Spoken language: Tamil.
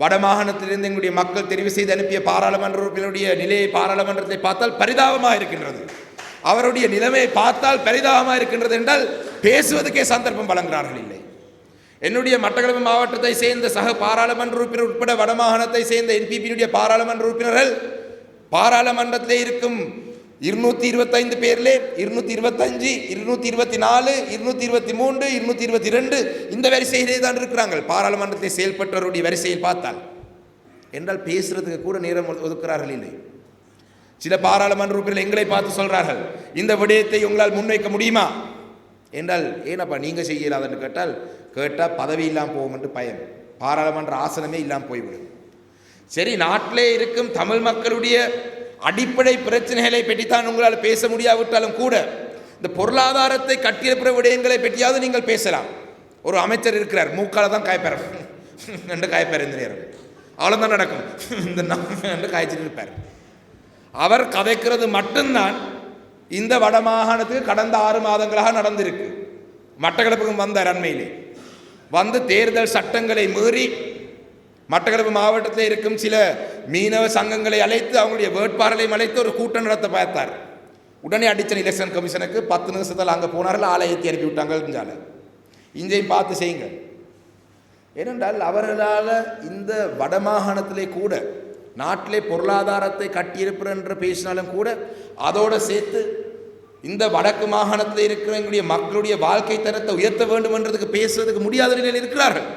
வடமாகாணத்திலிருந்து எங்களுடைய மக்கள் தெரிவு செய்து அனுப்பிய பாராளுமன்ற உறுப்பினருடைய நிலையை பாராளுமன்றத்தை பார்த்தால் பரிதாபமாக இருக்கின்றது. அவருடைய நிலைமையை பார்த்தால் பரிதாபமாக இருக்கின்றது என்றால் பேசுவதற்கே சந்தர்ப்பம் வழங்குகிறார்கள் இல்லை. என்னுடைய மட்டக்களப்பு மாவட்டத்தை சேர்ந்த சக பாராளுமன்ற உறுப்பினர் உட்பட வடமாகாணத்தை சேர்ந்த என்பிபியினுடைய பாராளுமன்ற உறுப்பினர்கள் பாராளுமன்றத்திலே இருக்கும் இருநூத்தி இருபத்தைந்து பேர்லே இருநூத்தி இருபத்தஞ்சு இருநூத்தி இருபத்தி நாலு இருநூத்தி இருபத்தி மூன்று இருநூத்தி இருபத்தி ரெண்டு இந்த வரிசையிலே தான் இருக்கிறாங்க பாராளுமன்றத்தை செயல்பட்டவருடைய வரிசையில் பார்த்தால் என்றால் பேசுறதுக்கு கூட நேரம் ஒது- ஒதுக்குறார்கள் இல்லை. சில பாராளுமன்ற உறுப்பினர்கள் எங்களை பார்த்து சொல்றார்கள் இந்த விடயத்தை உங்களால் முன்வைக்க முடியுமா? என்றால் ஏனப்பா நீங்க செய்யலாதுன்னு கேட்டால் கேட்டால் பதவி இல்லாமல் போகும் என்று பயம். பாராளுமன்ற ஆசனமே இல்லாமல் போய்விடும். சரி நாட்டிலே இருக்கும் தமிழ் மக்களுடைய அடிப்படை பிரச்சனைகளை பற்றித்தான் உங்களால் பேச முடியாவிட்டாலும் கூட இந்த பொருளாதாரத்தை கட்டியிருக்கிற விடயங்களை பற்றியாவது நீங்கள் பேசலாம். ஒரு அமைச்சர் இருக்கிறார் மூக்கால தான் காய்ப்பார். ரெண்டு காய்ப்பார் இந்த நேரம் அவ்வளோதான் நடக்கும். இந்த ரெண்டு காய்ச்சிட்டு இருப்பார். அவர் கதைக்கிறது மட்டும்தான் இந்த வடமாகாணத்துக்கு கடந்த ஆறு மாதங்களாக நடந்திருக்கு. மட்டக்களப்புக்கும் வந்தார் அண்மையிலே. வந்து தேர்தல் சட்டங்களை மீறி மட்டக்களப்பு மாவட்டத்தில் இருக்கும் சில மீனவ சங்கங்களை அழைத்து அவங்களுடைய வேட்பாளரையும் அழைத்து ஒரு கூட்டம் நடத்த பார்த்தார். உடனே அடிச்சன் எலெக்ஷன் கமிஷனுக்கு பத்து நிமிஷத்தில் அங்கே போனார்கள் ஆலயத்தை ஏற்றி அனுப்பி விட்டாங்க இஞ்சையும் பார்த்து செய்யுங்க. ஏனென்றால் அவர்களால் இந்த வடமாகாணத்திலே கூட நாட்டிலே பொருளாதாரத்தை கட்டியிருப்பர் என்று பேசினாலும் கூட அதோடு சேர்த்து இந்த வடக்கு மாகாணத்தில் இருக்கிற எங்களுடைய மக்களுடைய வாழ்க்கை தரத்தை உயர்த்த வேண்டும் என்றதுக்கு பேசுவதற்கு முடியாத நிலையில் இருக்கிறார்கள்.